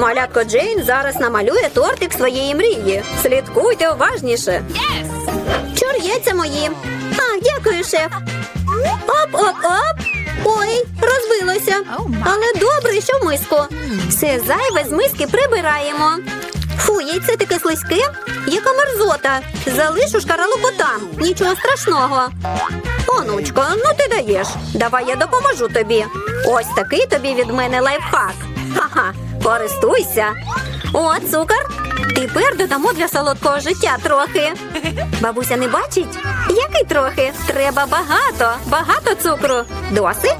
Малятко Джейн зараз намалює тортик своєї мрії. Слідкуйте уважніше. Чор'єця мої. А, дякую, шеф. Оп-оп-оп. Ой, розбилося. Але добре, що в миску. Все зайве з миски прибираємо. Фу, яйце таке слизьке. Яка мерзота. Залишу шкаралупу там. Нічого страшного. Онучко, ну ти даєш. Давай я допоможу тобі. Ось такий тобі від мене лайфхак. Ха-ха, користуйся. О, цукор. Тепер додамо для солодкого життя трохи. Бабуся не бачить? Який трохи? Треба багато, багато цукру. Досить?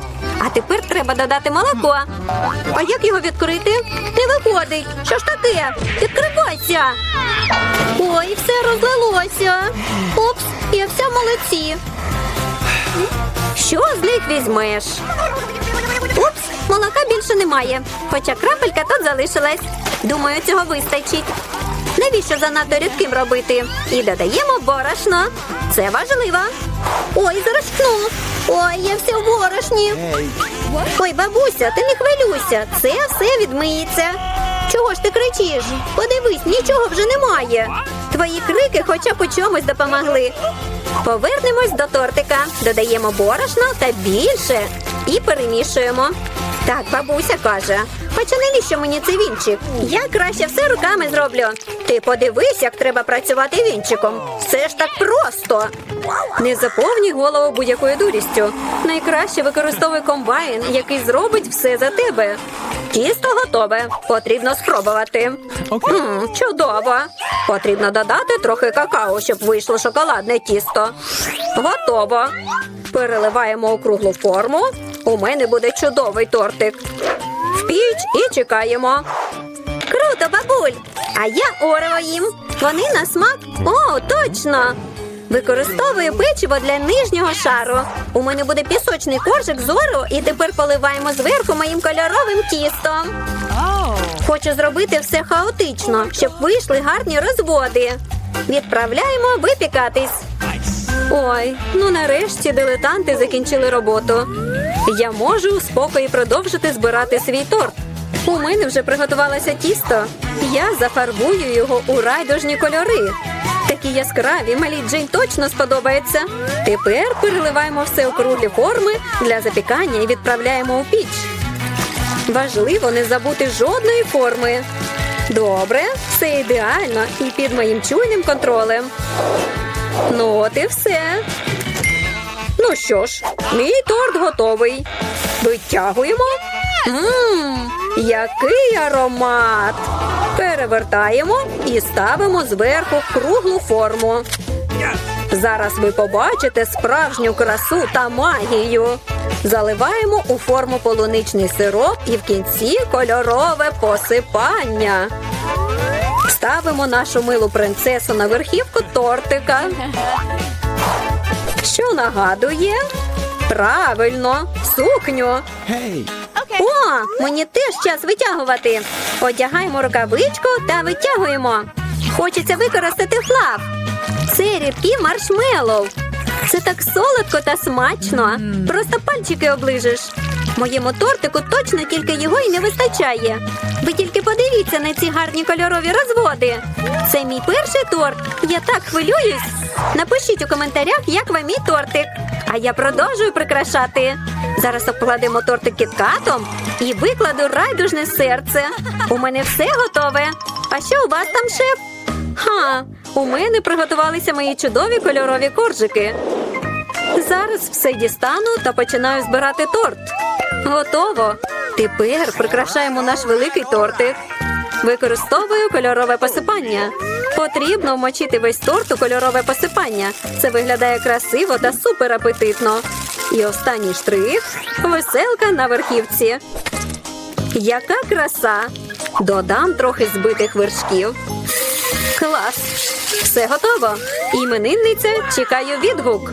А тепер треба додати молоко. А як його відкрити? Не виходить. Що ж таке? Відкривайся. Ой, все розлилося. Упс, я вся в молоці. Що з них візьмеш? Упс, молока більше немає. Хоча крапелька тут залишилась. Думаю, цього вистачить. Навіщо занадто рідким робити? І додаємо борошно. Це важливо. Ой, зарашкну. Ой, я вся в борошні. Ой, бабуся, ти не хвилюйся. Це все відмиється. Чого ж ти кричиш? Подивись, нічого вже немає. Твої крики хоча б у чомусь допомогли. Повернемось до тортика, додаємо борошно та більше і перемішуємо. Так, бабуся каже. Хоча навіщо мені цей вінчик? Я краще все руками зроблю. Ти подивись, як треба працювати вінчиком. Все ж так просто. Не заповнюй голову будь-якою дурістю. Найкраще використовуй комбайн, який зробить все за тебе. Тісто готове. Потрібно спробувати. М, чудово. Потрібно додати трохи какао, щоб вийшло шоколадне тісто. Готово. Переливаємо у круглу форму. У мене буде чудовий тортик. В піч і чекаємо. Круто, бабуль! А я орео їм. Вони на смак. О, точно! Використовую печиво для нижнього шару. У мене буде пісочний коржик з орео і тепер поливаємо зверху моїм кольоровим тістом. Хочу зробити все хаотично, щоб вийшли гарні розводи. Відправляємо випікатись. Ой, ну нарешті дилетанти закінчили роботу. Я можу у спокої продовжити збирати свій торт. У мене вже приготувалося тісто. Я зафарбую його у райдужні кольори. Такі яскраві, малій Джейн точно сподобається. Тепер переливаємо все у круглі форми для запікання і відправляємо у піч. Важливо не забути жодної форми. Добре, все ідеально і під моїм чуйним контролем. Ну, от і все. Ну що ж, мій торт готовий. Витягуємо. Ммм, який аромат! Перевертаємо і ставимо зверху круглу форму. Зараз ви побачите справжню красу та магію. Заливаємо у форму полуничний сироп і в кінці кольорове посипання. Ставимо нашу милу принцесу на верхівку тортика. Що нагадує? Правильно, сукню. Hey, О, мені теж час витягувати. Одягаємо рукавичку та витягуємо. Хочеться використати флаф. Це рідкі маршмеллоу. Це так солодко та смачно. Просто пальчики оближеш. Моєму тортику точно тільки його і не вистачає. Ви тільки подивіться на ці гарні кольорові розводи. Це мій перший торт. Я так хвилююсь. Напишіть у коментарях, як вам мій тортик. А я продовжую прикрашати. Зараз обкладемо тортик кіткатом і викладу райдужне серце. У мене все готове. А що у вас там, шеф? Ха, у мене приготувалися мої чудові кольорові коржики. Зараз все дістану та починаю збирати торт. Готово. Тепер прикрашаємо наш великий тортик. Використовую кольорове посипання. Потрібно вмочити весь торт у кольорове посипання. Це виглядає красиво та супер апетитно. І останній штрих веселка на верхівці. Яка краса! Додам трохи збитих вершків. Клас! Все готово. Іменинниця чекаю відгук.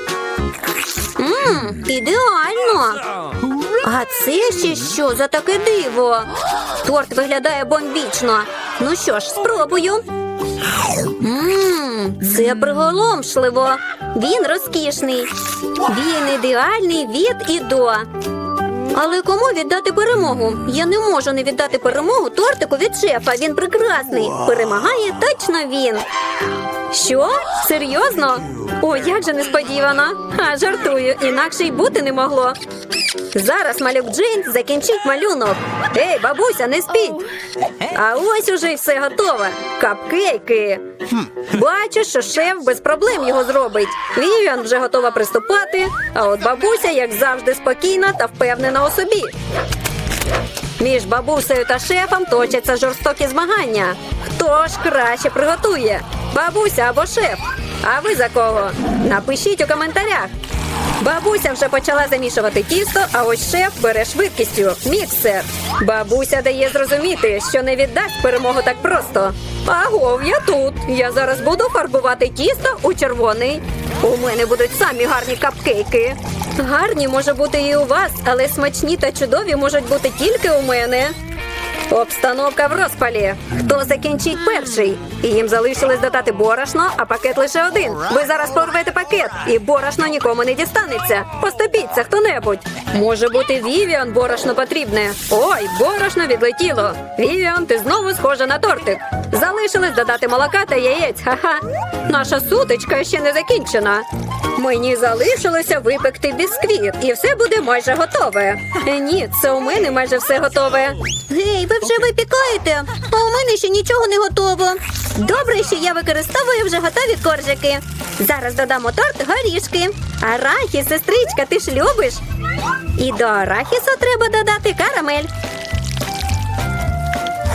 Мм, ідеально. А це ще що за таке диво? Торт виглядає бомбічно. Ну що ж, спробую. Мм, це приголомшливо. Він розкішний. Він ідеальний від і до. Але кому віддати перемогу? Я не можу не віддати перемогу тортику від шефа. Він прекрасний. Перемагає точно він. Що? Серйозно? О, як же несподівано. А жартую, інакше й бути не могло. Зараз малюк Джейн закінчить малюнок. Ей, бабуся, не спіть. А ось уже й все готове. Капкейки. Бачу, що шеф без проблем його зробить. Вівіан вже готова приступати, а от бабуся, як завжди, спокійна та впевнена у собі. Між бабусею та шефом точаться жорстокі змагання. Хто ж краще приготує? Бабуся або шеф? А ви за кого? Напишіть у коментарях. Бабуся вже почала замішувати тісто, а ось шеф бере швидкістю міксер. Бабуся дає зрозуміти, що не віддасть перемогу так просто. Агов, я тут. Я зараз буду фарбувати тісто у червоний. У мене будуть самі гарні капкейки. Гарні може бути і у вас, але смачні та чудові можуть бути тільки у мене. Обстановка в розпалі. Хто закінчить перший? І їм залишилось додати борошно, а пакет лише один. Ви зараз порвете пакет, і борошно нікому не дістанеться. Поступіться хто-небудь. Може бути, Вівіан борошно потрібне. Ой, борошно відлетіло. Вівіан, ти знову схожа на тортик. Залишилось додати молока та яєць. Ха-ха. Наша сутичка ще не закінчена. Мені залишилося випекти бісквіт, і все буде майже готове. Ні, це у мене майже все готове. Гей, ви вже випікаєте, а у мене ще нічого не готово. Добре, що я використовую вже готові коржики. Зараз додамо торт горішки. Арахіс, сестричка, ти ж любиш? І до арахісу треба додати карамель.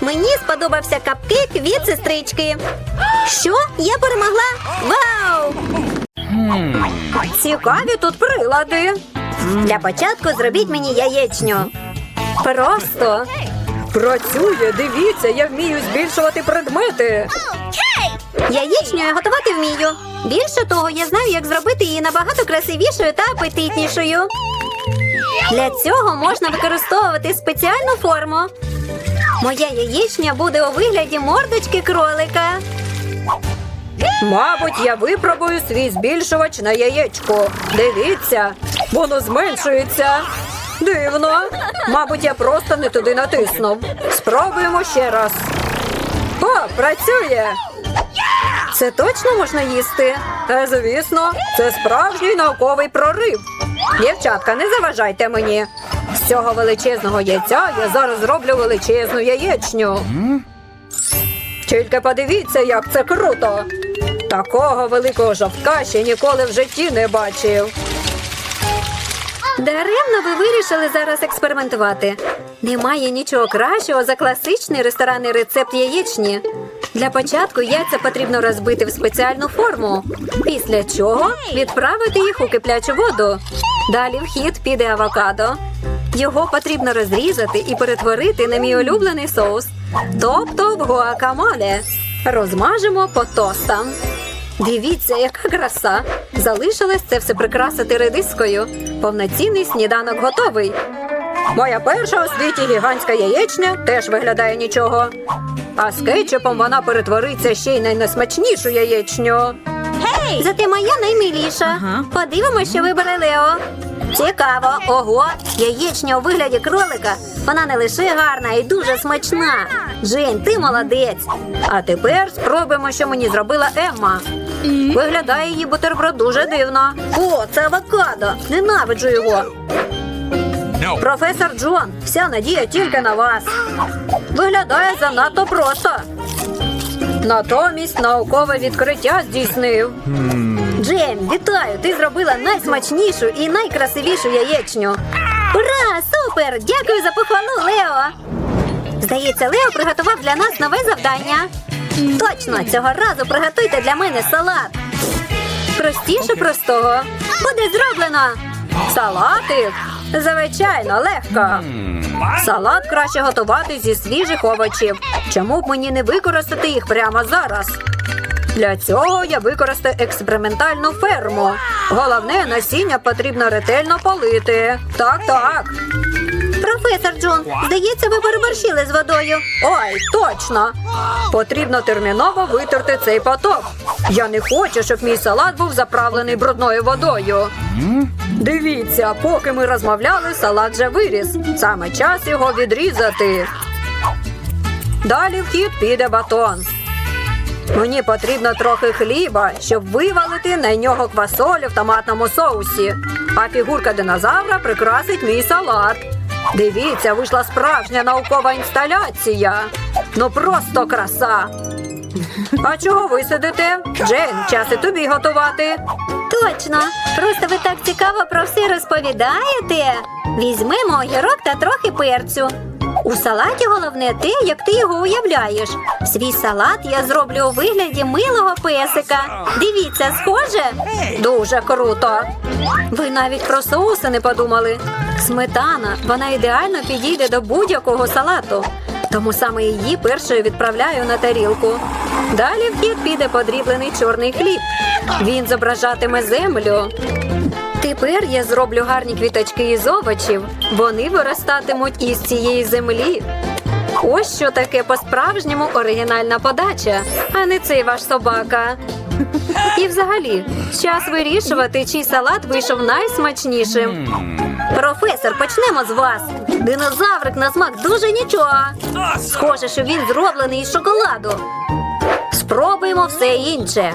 Мені сподобався капкейк від сестрички. Що? Я перемогла? Вау! Цікаві тут прилади. Для початку зробіть мені яєчню. Просто. Працює, дивіться, я вмію збільшувати предмети. Яєчню я готувати вмію. Більше того, я знаю, як зробити її набагато красивішою та апетитнішою. Для цього можна використовувати спеціальну форму. Моя яєчня буде у вигляді мордочки кролика. Мабуть, я випробую свій збільшувач на яєчко. Дивіться, воно зменшується. Дивно. Мабуть, я просто не туди натиснув. Спробуємо ще раз. О, працює. Це точно можна їсти? Та звісно, це справжній науковий прорив. Дівчатка, не заважайте мені. З цього величезного яйця я зараз зроблю величезну яєчню. Тільки подивіться, як це круто. Такого великого жовтка ще ніколи в житті не бачив. Даремно ви вирішили зараз експериментувати. Немає нічого кращого за класичний ресторанний рецепт яєчні. Для початку яйця потрібно розбити в спеціальну форму, після чого відправити їх у киплячу воду. Далі в хід піде авокадо. Його потрібно розрізати і перетворити на мій улюблений соус, тобто в гуакамоле. Розмажемо по тостам. Дивіться, яка краса! Залишилось це все прикрасити редискою. Повноцінний сніданок готовий. Моя перша у світі гігантська яєчня теж виглядає нічого. А з кетчупом вона перетвориться ще й на найсмачнішу яєчню. Гей! Зате моя наймиліша. Подивимося, що вибере Лео. Цікаво, ого, яєчня у вигляді кролика. Вона не лише гарна і дуже смачна. Жень, ти молодець. А тепер спробуємо, що мені зробила Емма. Виглядає її бутерброд дуже дивно. О, це авокадо. Ненавиджу його. Професор Джон, вся надія тільки на вас. Виглядає занадто просто. Натомість наукове відкриття здійснив. Джейн, вітаю! Ти зробила найсмачнішу і найкрасивішу яєчню. Ура! Супер! Дякую за похвалу, Лео! Здається, Лео приготував для нас нове завдання. Точно, цього разу приготуйте для мене салат. Простіше простого. Буде зроблено. Салатик? Звичайно, легко. Салат краще готувати зі свіжих овочів. Чому б мені не використати їх прямо зараз? Для цього я використаю експериментальну ферму. Головне, насіння потрібно ретельно полити. Так, так. Професор Джон, здається, ви переборщили з водою. Ой, точно. Потрібно терміново витерти цей поток. Я не хочу, щоб мій салат був заправлений брудною водою. Дивіться, поки ми розмовляли, салат вже виріс. Саме час його відрізати. Далі в хід піде батон. Мені потрібно трохи хліба, щоб вивалити на нього квасолю в томатному соусі. А фігурка динозавра прикрасить мій салат. Дивіться, вийшла справжня наукова інсталяція. Ну просто краса. А чого ви сидите? Джейн, час і тобі готувати. Точно. Просто ви так цікаво про все розповідаєте. Візьмемо огірок та трохи перцю. У салаті головне те, як ти його уявляєш. Свій салат я зроблю у вигляді милого песика. Дивіться, схоже? Дуже круто. Ви навіть про соуси не подумали. Сметана, вона ідеально підійде до будь-якого салату. Тому саме її першою відправляю на тарілку. Далі в хід піде подріблений чорний хліб. Він зображатиме землю. Тепер я зроблю гарні квіточки із овочів. Вони виростатимуть із цієї землі. Ось що таке по-справжньому оригінальна подача, а не цей ваш собака. І взагалі, час вирішувати, чий салат вийшов найсмачнішим. Професор, почнемо з вас. Динозаврик на смак дуже нічого. Схоже, що він зроблений із шоколаду. Спробуємо все інше.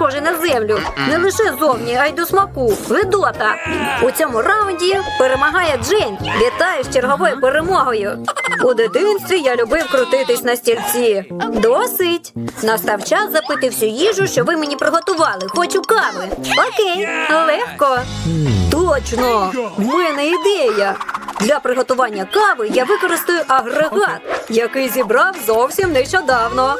схожий на землю. Не лише зовні, а й до смаку. Видота. У цьому раунді перемагає Джейн. Вітаю з черговою перемогою. У дитинстві я любив крутитись на стільці. Досить. Настав час запити всю їжу, що ви мені приготували. Хочу кави. Окей, легко. Точно, в мене ідея. Для приготування кави я використаю агрегат, який зібрав зовсім нещодавно.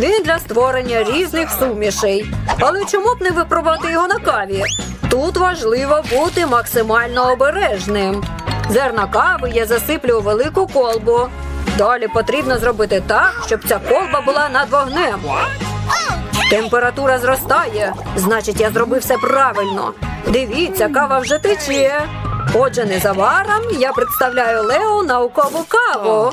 Він для створення різних сумішей. Але чому б не випробувати його на каві? Тут важливо бути максимально обережним. Зерна кави я засиплю у велику колбу. Далі потрібно зробити так, щоб ця колба була над вогнем. Температура зростає, значить, я зробив все правильно. Дивіться, кава вже тече. Отже, незабаром я представляю Лео наукову каву.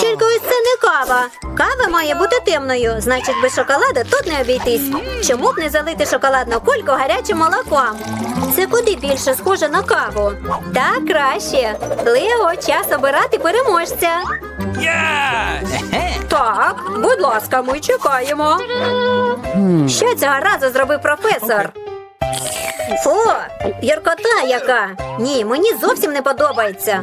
Тільки ось це не кава. Кава має бути темною, значить без шоколада тут не обійтись. Чому б не залити шоколадну кульку гарячим молоком? Це куди більше схоже на каву? Так краще. Лео, час обирати переможця. Так, будь ласка, ми чекаємо. Що цього разу зробив професор? Фу, гіркота яка. Ні, мені зовсім не подобається.